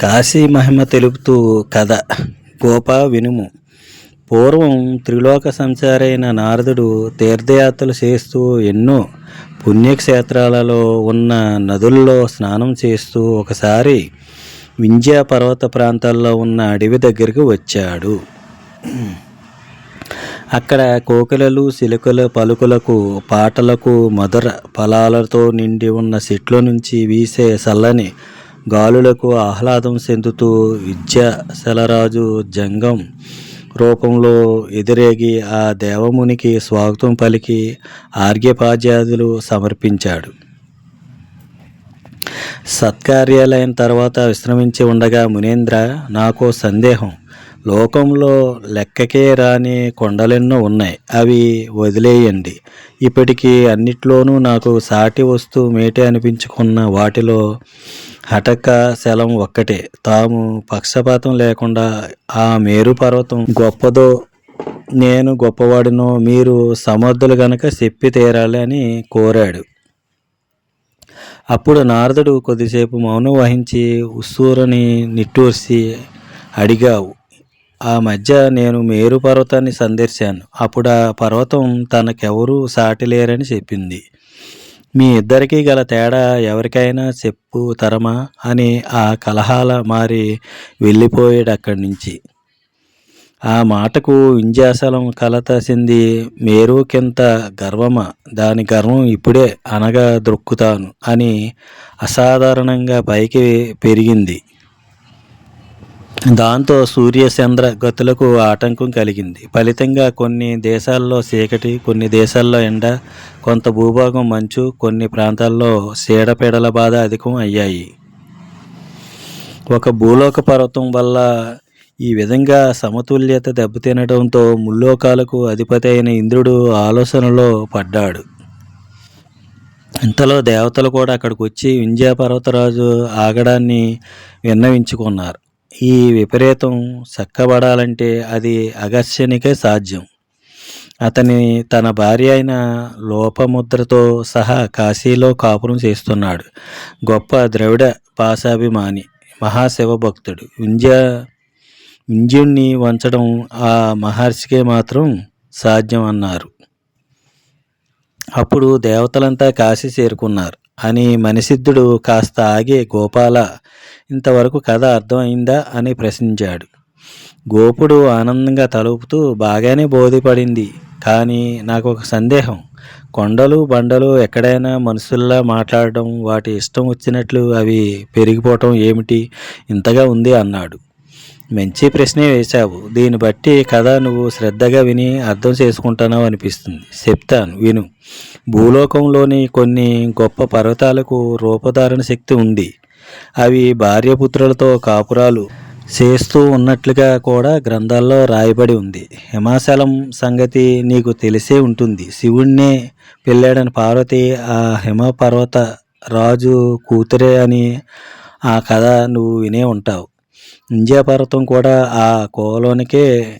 కాశీ మహిమ తెలుపుతూ కథ గోప వినుము. పూర్వం త్రిలోక సంచారైన నారదుడు తీర్థయాత్రలు చేస్తూ ఎన్నో పుణ్యక్షేత్రాలలో ఉన్న నదుల్లో స్నానం చేస్తూ ఒకసారి వింధ్యా పర్వత ప్రాంతాల్లో ఉన్న అడవి దగ్గరికి వచ్చాడు. అక్కడ కోకిలలు సిలుకల పలుకులకు పాటలకు మధుర ఫలాలతో నిండి ఉన్న చెట్ల నుంచి వీసే చల్లని గాలులకు ఆహ్లాదం చెందుతూ విద్యాశలరాజు జంగం రూపంలో ఎదురేగి ఆ దేవమునికి స్వాగతం పలికి ఆర్ఘ్యపాద్యాదులు సమర్పించాడు. సత్కార్యాలయం తర్వాత విశ్రమించి ఉండగా మునేంద్ర నాకు సందేహం. లోకంలో లెక్కకే రాని కొండలెన్నో ఉన్నాయి. అవి వదిలేయండి. ఇప్పటికీ అన్నిట్లోనూ నాకు సాటి వస్తూ మేటే అనిపించుకున్న వాటిలో హఠక్క శలం ఒక్కటే. తాము పక్షపాతం లేకుండా ఆ మేరు పర్వతం గొప్పదో నేను గొప్పవాడినో మీరు సమర్థులు గనక చెప్పి తీరాలి అని కోరాడు. అప్పుడు నారదుడు కొద్దిసేపు మౌనం వహించి ఉస్సూరని నిట్టూర్చి అడిగావు ఆ మధ్య నేను మేరు పర్వతాన్ని సందర్శాను అప్పుడు ఆ పర్వతం తనకెవరూ సాటిలేరని చెప్పింది. మీ ఇద్దరికీ గల తేడా ఎవరికైనా చెప్పు తరమా అని ఆ కలహాల మారి వెళ్ళిపోయాడు అక్కడి నుంచి ఆ మాటకు వింజాసలం కలత చెంది మేరుకింత గర్వమా? దాని గర్వం ఇప్పుడే అనగా దొక్కుతాను అని అసాధారణంగా పైకి పెరిగింది. దాంతో సూర్యచంద్ర గతులకు ఆటంకం కలిగింది. ఫలితంగా కొన్ని దేశాల్లో చీకటి కొన్ని దేశాల్లో ఎండ కొంత భూభాగం మంచు కొన్ని ప్రాంతాల్లో చీడపీడల బాధ అధికం అయ్యాయి. ఒక భూలోక పర్వతం వల్ల ఈ విధంగా సమతుల్యత దెబ్బతినడంతో ముల్లోకాలకు అధిపతి అయిన ఇంద్రుడు ఆలోచనలో పడ్డాడు. ఇంతలో దేవతలు కూడా అక్కడికి వచ్చి వింధ్యా పర్వతరాజు ఆగడాన్ని విన్నవించుకున్నారు. ఈ విపరీతం చక్కబడాలంటే అది అగస్యనికే సాధ్యం. అతని తన భార్య అయిన లోపముద్రతో సహా కాశీలో కాపురం చేస్తున్నాడు. గొప్ప ద్రవిడ భాషాభిమాని మహాశివభక్తుడు. వింధ్య వింజుణ్ణి వంచడం ఆ మహర్షికే మాత్రం సాధ్యం అన్నారు అప్పుడు దేవతలంతా కాశీ చేరుకున్నారు. అని మనిసిద్ధుడు కాస్త ఆగి గోపాల ఇంతవరకు కథ అర్థమైందా? అని ప్రశ్నించాడు. గోపుడు ఆనందంగా తలుపుతూ బాగానే బోధిపడింది కానీ నాకు ఒక సందేహం. కొండలు బండలు ఎక్కడైనా మనుషుల్లా మాట్లాడడం వాటి ఇష్టం వచ్చినట్లు అవి పెరిగిపోవటం ఏమిటి? ఇంతగా ఉంది అన్నాడు. మంచి ప్రశ్నే వేశావు. దీన్ని బట్టి కథ నువ్వు శ్రద్ధగా విని అర్థం చేసుకుంటానో అనిపిస్తుంది. చెప్తాను విను. భూలోకంలోని కొన్ని గొప్ప పర్వతాలకు రూపధారణ శక్తి ఉంది. అవి భార్యపుత్రులతో కాపురాలు చేస్తూ ఉన్నట్లుగా కూడా గ్రంథాల్లో రాయబడి ఉంది. హిమాచలం సంగతి నీకు తెలిసే ఉంటుంది. శివుణ్ణే పెళ్ళాడని పార్వతి ఆ హిమపర్వత రాజు కూతురే అని ఆ కథ నువ్వు వినే ఉంటావు. ఇండియా పర్వతం కూడా ఆ కోలోనికే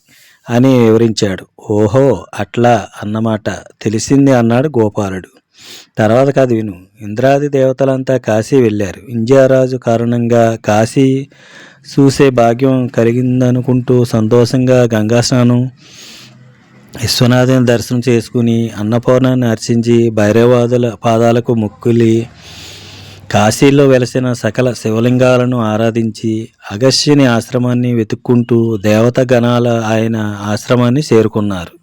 అని వివరించాడు. ఓహో అట్లా అన్నమాట. తెలిసింది అన్నాడు గోపాలుడు. తర్వాత కథ విను. ఇంద్రాది దేవతలంతా కాశీ వెళ్ళారు. ఇంజారాజు కారణంగా కాశీ చూసే భాగ్యం కలిగిందనుకుంటూ సంతోషంగా గంగా స్నానం విశ్వనాథుని దర్శనం చేసుకుని అన్నపూర్ణాన్ని అర్చించి భైరవాదుల పాదాలకు మొక్కులి కాశీలో వెలసిన సకల శివలింగాలను ఆరాధించి అగస్త్యుని ఆశ్రమాన్ని వెతుక్కుంటూ దేవత గణాల ఆయన ఆశ్రమాన్ని చేరుకున్నారు.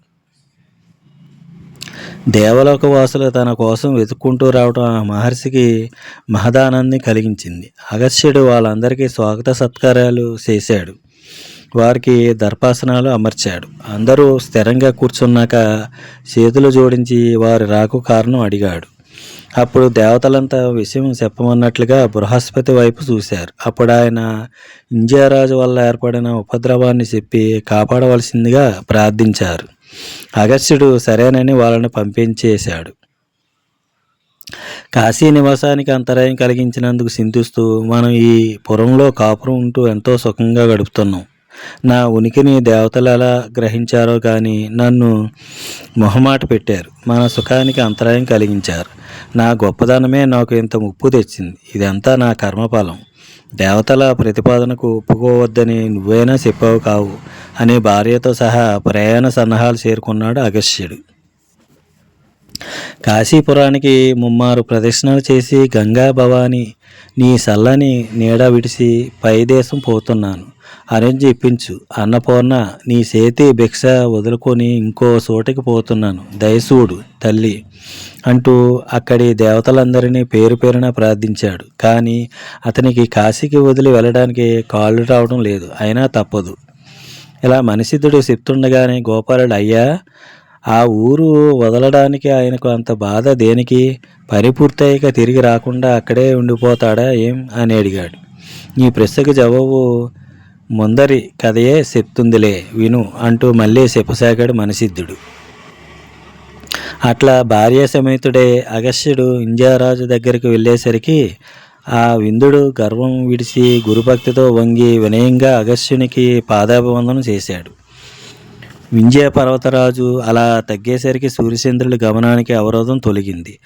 దేవలోక వాసులు తన కోసం వెతుక్కుంటూ రావడం ఆ మహర్షికి మహదానాన్ని కలిగించింది. అగస్యుడు వాళ్ళందరికీ స్వాగత సత్కారాలు చేశాడు. వారికి దర్పాసనాలు అమర్చాడు. అందరూ స్థిరంగా కూర్చున్నాక చేతులు జోడించి వారి రాకు కారణం అడిగాడు. అప్పుడు దేవతలంతా విషయం చెప్పమన్నట్లుగా బృహస్పతి వైపు చూశారు. అప్పుడు ఆయన ఇంజయరాజు వల్ల ఏర్పడిన ఉపద్రవాన్ని చెప్పి కాపాడవలసిందిగా ప్రార్థించారు. అగస్త్యుడు సరేనని వాళ్ళని పంపించేశాడు. కాశీ నివాసానికి అంతరాయం కలిగించినందుకు చింతిస్తూ మనం ఈ పురంలో కాపురం ఉంటూ ఎంతో సుఖంగా గడుపుతున్నాం. నా ఉనికిని దేవతలు ఎలా గ్రహించారో కానీ నన్ను మొహమాట పెట్టారు. మన సుఖానికి అంతరాయం కలిగించారు. నా గొప్పదనమే నాకు ఇంత ముప్పు తెచ్చింది. ఇదంతా నా కర్మఫలం. దేవతల ప్రతిపాదనకు ఒప్పుకోవద్దని నువ్వైనా చెప్పావు కావు అని భార్యతో సహా ప్రయాణ సన్నాహాలు చేరుకున్నాడు అగస్త్యుడు. కాశీపురానికి ముమ్మారు ప్రదక్షిణలు చేసి గంగా భవాని నీ సల్లని నీడ విడిసి పై దేశం పోతున్నాను. అరేంజ్ ఇప్పించు అన్నపూర్ణ నీ చేతి భిక్ష వదులుకొని ఇంకో చోటికి పోతున్నాను. దయసూడు తల్లి అంటూ అక్కడి దేవతలందరినీ పేరు పేరున ప్రార్థించాడు. కానీ అతనికి కాశీకి వదిలి వెళ్ళడానికి కాళ్ళు రావడం లేదు. అయినా తప్పదు. ఇలా మనిషిద్ధుడు చెప్తుండగానే గోపాలుడు అయ్యా ఆ ఊరు వదలడానికి ఆయనకు అంత బాధ దేనికి? పని పూర్తయ్యాక తిరిగి రాకుండా అక్కడే ఉండిపోతాడా? ఏం? అని అడిగాడు. ఈ ప్రశ్నకు జవాబు ముందరి కథయే చెప్తుందిలే విను అంటూ మళ్ళీ చెప్పసాగాడు మనసిద్ధుడు. అట్లా భార్య సమేతుడే అగస్త్యుడు ఇంజారాజు దగ్గరికి వెళ్ళేసరికి ఆ విందుడు గర్వం విడిచి గురుభక్తితో వంగి వినయంగా అగస్త్యునికి పాదాభివందనం చేశాడు. వింజయ పర్వతరాజు అలా తగ్గేసరికి సూర్యచంద్రుల గమనానికి అవరోధం తొలగింది.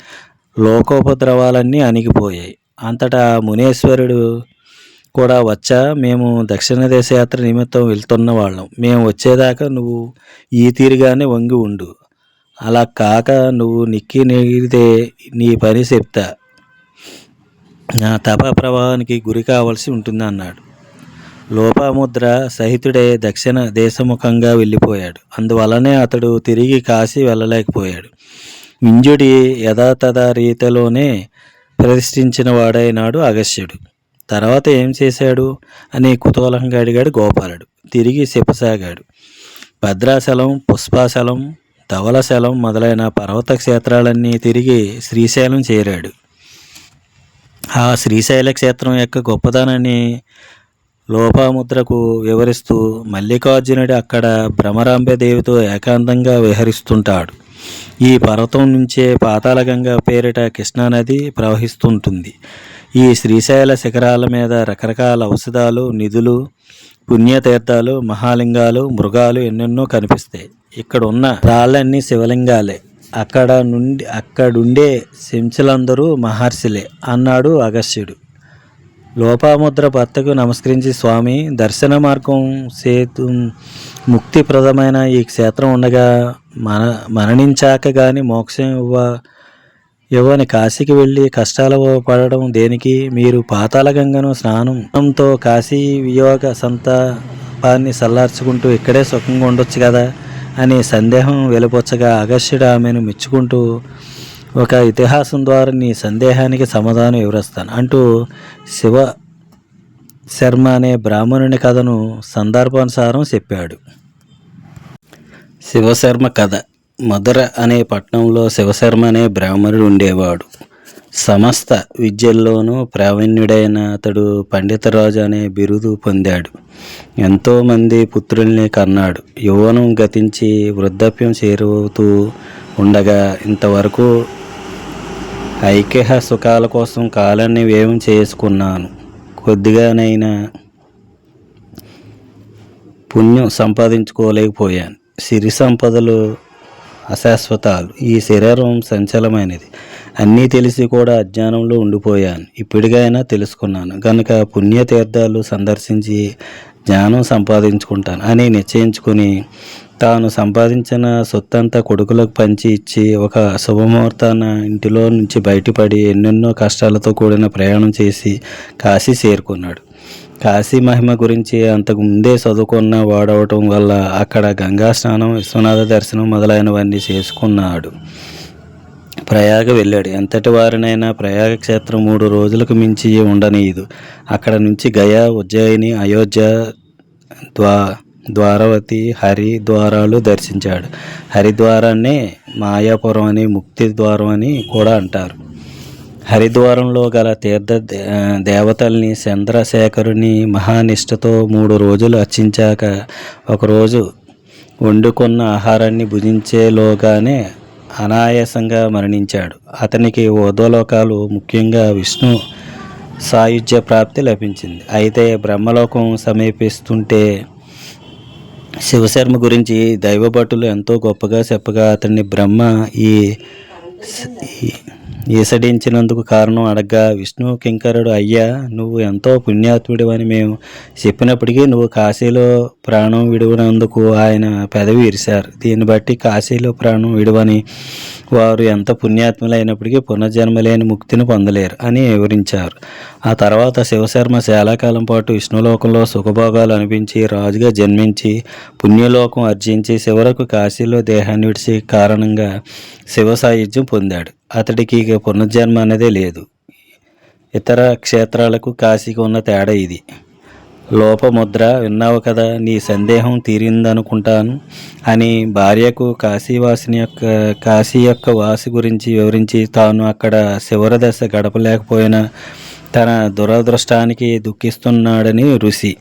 లోకోపద్రవాలన్నీ అణిగిపోయాయి. అంతటా మునేశ్వరుడు కూడా వచ్చా? మేము దక్షిణ దేశ యాత్ర నిమిత్తం వెళ్తున్న వాళ్ళం. మేము వచ్చేదాకా నువ్వు ఈ తీరుగానే వంగి ఉండు. అలా కాక నువ్వు నిక్కి నెగితే నీ పని చెప్తా. నా తప ప్రవాహానికి గురి కావాల్సి ఉంటుంది అన్నాడు. లోపాముద్ర సహితుడే దక్షిణ దేశముఖంగా వెళ్ళిపోయాడు. అందువలనే అతడు తిరిగి కాశీ వెళ్ళలేకపోయాడు. వింజుడి యథాతథ రీతిలోనే ప్రతిష్ఠించిన వాడైనాడు అగస్యుడు తర్వాత ఏం చేశాడు? అని కుతూహలంగా అడిగాడు గోపాలుడు. తిరిగి చెప్పసాగాడు. భద్రాచలం పుష్పాచలం ధవలశలం మొదలైన పర్వత క్షేత్రాలన్నీ తిరిగి శ్రీశైలం చేరాడు. ఆ శ్రీశైల క్షేత్రం యొక్క గొప్పదనాన్ని లోపాముద్రకు వివరిస్తూ మల్లికార్జునుడు అక్కడ భ్రమరాంబే దేవితో ఏకాంతంగా విహరిస్తుంటాడు. ఈ పర్వతం నుంచే పాతాళగంగా పేరిట కృష్ణానది ప్రవహిస్తుంటుంది. ఈ శ్రీశైల శిఖరాల మీద రకరకాల ఔషధాలు నిధులు పుణ్యతీర్థాలు మహాలింగాలు మృగాలు ఎన్నెన్నో కనిపిస్తాయి. ఇక్కడ ఉన్న రాళ్ళన్నీ శివలింగాలే. అక్కడ నుండి అక్కడుండే శంచులందరూ మహర్షులే అన్నాడు అగస్త్యుడు. లోపాముద్ర భర్తకు నమస్కరించి స్వామి దర్శన మార్గం సేతు ముక్తిప్రదమైన ఈ క్షేత్రం ఉండగా మన మరణించాక కానీ మోక్షం ఇవ్వ యువని కాశీకి వెళ్ళి కష్టాలు పడడం దేనికి? మీరు పాతాల గంగను స్నానంతో కాశీ వియోగ సంతాపాన్ని సల్లార్చుకుంటూ ఇక్కడే సుఖంగా ఉండొచ్చు కదా అని సందేహం వెలుపొచ్చగా అగస్యుడు ఆమెను మెచ్చుకుంటూ ఒక ఇతిహాసం ద్వారా నీ సందేహానికి సమాధానం వివరిస్తాను. అంటూ శివ శర్మ అనే బ్రాహ్మణుని కథను సందర్భానుసారం చెప్పాడు. శివశర్మ కథ. మధుర అనే పట్టణంలో శివశర్మ అనే బ్రాహ్మణుడు ఉండేవాడు. సమస్త విద్యల్లోనూ ప్రావీణ్యుడైన అతడు పండితరాజు అనే బిరుదు పొందాడు. ఎంతోమంది పుత్రుల్ని కన్నాడు. యువనం గతించి వృద్ధాప్యం చేరుతూ ఉండగా ఇంతవరకు ఐక్య సుఖాల కోసం కాలాన్ని వ్యయం చేసుకున్నాను. కొద్దిగానైనా పుణ్యం సంపాదించుకోలేకపోయాను. సిరి సంపదలు అశాశ్వతాలు. ఈ శరీరం సంచలమైనది. అన్నీ తెలిసి కూడా అజ్ఞానంలో ఉండిపోయాను. ఇప్పటికైనా తెలుసుకున్నాను. కనుక పుణ్యతీర్థాలు సందర్శించి జ్ఞానం సంపాదించుకుంటాను అని నిశ్చయించుకుని తాను సంపాదించిన సొత్తంతా కొడుకులకు పంచి ఇచ్చి ఒక శుభముహూర్తాన ఇంటిలో నుంచి బయటపడి ఎన్నెన్నో కష్టాలతో కూడిన ప్రయాణం చేసి కాశీ చేరుకున్నాడు. కాశీ మహిమ గురించి అంతకు ముందే చదువుకున్న వాడవటం వల్ల అక్కడ గంగా స్నానం విశ్వనాథ దర్శనం మొదలైనవన్నీ చేసుకున్నాడు. ప్రయాగ వెళ్ళాడు. ఎంతటి వారినైనా ప్రయాగ క్షేత్రం మూడు రోజులకు మించి ఉండనీయదు. అక్కడ నుంచి గయా ఉజ్జయిని అయోధ్య ద్వా ద్వారవతి హరి ద్వారాలు దర్శించాడు. హరిద్వారాన్ని మాయాపురం అని ముక్తి ద్వారం అని కూడా అంటారు. హరిద్వారంలో గల తీర్థ దేవతల్ని చంద్రశేఖరుని మహానిష్టతో మూడు రోజులు అర్చించాక ఒకరోజు వండుకున్న ఆహారాన్ని భుజించేలోగానే అనాయాసంగా మరణించాడు. అతనికి ఓదోలోకాలు ముఖ్యంగా విష్ణు సాయుధ్య ప్రాప్తి లభించింది. అయితే బ్రహ్మలోకం సమీపిస్తుంటే శివశర్మ గురించి దైవభటులు ఎంతో గొప్పగా చెప్పగా అతన్ని బ్రహ్మ ఈ ఈసడించినందుకు కారణం అడగ్గా విష్ణు కింకరుడు అయ్యా నువ్వు ఎంతో పుణ్యాత్ముడివని మేము చెప్పినప్పటికీ నువ్వు కాశీలో ప్రాణం విడువనందుకు ఆయన పెదవి ఇరిశారు. దీన్ని బట్టి కాశీలో ప్రాణం విడువని వారు ఎంత పుణ్యాత్ములైనప్పటికీ పునర్జన్మ లేని ముక్తిని పొందలేరు అని వివరించారు. ఆ తర్వాత శివశర్మ చాలాకాలం పాటు విష్ణులోకంలో సుఖభోగాలు అనిపించి రాజుగా జన్మించి పుణ్యలోకం అర్జించి చివరకు కాశీలో దేహాన్ని విడిచి కారణంగా శివ సాయుధ్యం పొందాడు. అతడికి ఇక పునర్జన్మ అనేదే లేదు. ఇతర క్షేత్రాలకు కాశీకి ఉన్న తేడా ఇది. లోపముద్ర విన్నావు కదా నీ సందేహం తీరిందనుకుంటాను. అని భార్యకు కాశీవాసిని యొక్క కాశీ యొక్క వాసి గురించి వివరించి తాను అక్కడ శివర దశ గడపలేకపోయినా తన దురదృష్టానికి దుఃఖిస్తున్నాడని ఋషి.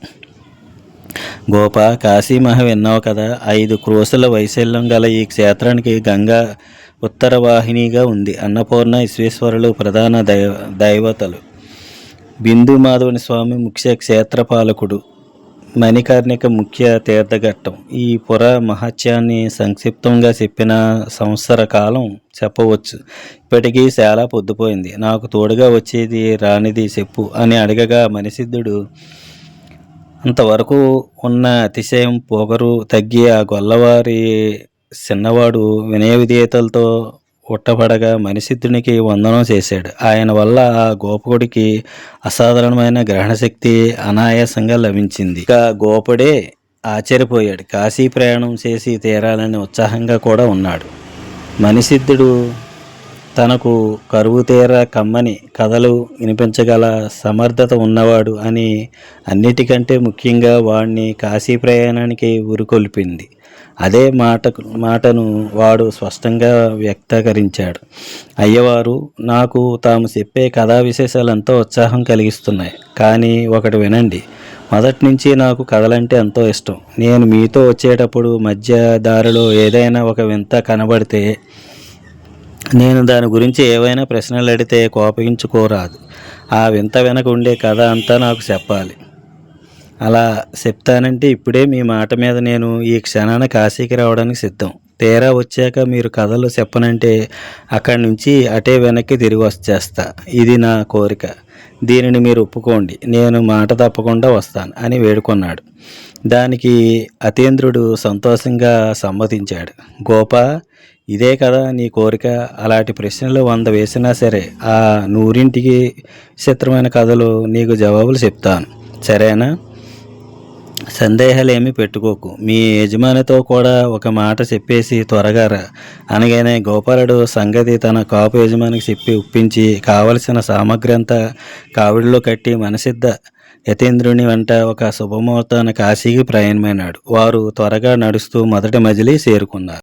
గోప కాశీమహ విన్నావు కదా ఐదు క్రోసుల వైశల్యం గల ఈ క్షేత్రానికి గంగా ఉత్తర వాహినిగా ఉంది. అన్నపూర్ణ విశ్వేశ్వరులు ప్రధాన దైవ దైవతలు. బిందు మాధవని స్వామి ముఖ్య క్షేత్రపాలకుడు మణికర్ణిక ముఖ్య తీర్థఘట్టం. ఈ పుర మహత్యాన్ని సంక్షిప్తంగా చెప్పిన సంవత్సర కాలం చెప్పవచ్చు. ఇప్పటికీ చాలా పొద్దుపోయింది. నాకు తోడుగా వచ్చేది రానిది చెప్పు అని అడగగా మనిసిద్ధుడు అంతవరకు ఉన్న అతిశయం పొగరు తగ్గి ఆ గొల్లవారి చిన్నవాడు వినయ విధేయతలతో ఉట్టబడగా మనిసిద్ధునికి వందనం చేశాడు. ఆయన వల్ల ఆ గోపకుడికి అసాధారణమైన గ్రహణశక్తి అనాయాసంగా లభించింది. ఇక గోపుడే ఆశ్చర్యపోయాడు. కాశీ ప్రయాణం చేసి తీరాలని ఉత్సాహంగా కూడా ఉన్నాడు. మనిసిద్ధుడు తనకు కరువు తీర కమ్మని కథలు వినిపించగల సమర్థత ఉన్నవాడు అని అన్నిటికంటే ముఖ్యంగా వాడిని కాశీ ప్రయాణానికి ఉరికొల్పింది. అదే మాటకు మాటను వాడు స్పష్టంగా వ్యక్తీకరించాడు. అయ్యవారు నాకు తాము చెప్పే కథా విశేషాలు ఎంతో ఉత్సాహం కలిగిస్తున్నాయి. కానీ ఒకటి వినండి. మొదటి నుంచి నాకు కథలంటే ఎంతో ఇష్టం. నేను మీతో వచ్చేటప్పుడు మధ్య దారిలో ఏదైనా ఒక వింత కనబడితే నేను దాని గురించి ఏవైనా ప్రశ్నలు అడిగితే కోపగించుకోరాదు. ఆ వింత వెనక ఉండే కథ అంతా నాకు చెప్పాలి. అలా చెప్తానంటే ఇప్పుడే మీ మాట మీద నేను ఈ క్షణాన కాశీకి రావడానికి సిద్ధం. తీరా వచ్చాక మీరు కథలు చెప్పనంటే అక్కడి నుంచి అటే వెనక్కి తిరిగి వచ్చేస్తా. ఇది నా కోరిక. దీనిని మీరు ఒప్పుకోండి. నేను మాట తప్పకుండా వస్తాను అని వేడుకొన్నాడు. దానికి అతేంద్రుడు సంతోషంగా సమ్మతించాడు. గోప ఇదే కదా నీ కోరిక. అలాంటి ప్రశ్నలు వంద వేసినా సరే ఆ నూరింటికి చిత్రమైన కథలు నీకు జవాబులు చెప్తాను. సరేనా? సందేహాలేమి పెట్టుకోకు. మీ యజమానితో కూడా ఒక మాట చెప్పేసి త్వరగా రా అనగానే గోపాలుడు సంగతి తన కాపు యజమానికి చెప్పి ఒప్పించి కావలసిన సామగ్రి అంతా కావిడిలో కట్టి మనసిద్ధ యతీంద్రుని వెంట ఒక శుభముహూర్తాన్ని కాశీకి ప్రయాణమైనాడు. వారు త్వరగా నడుస్తూ మొదటి మజిలీ చేరుకున్నారు.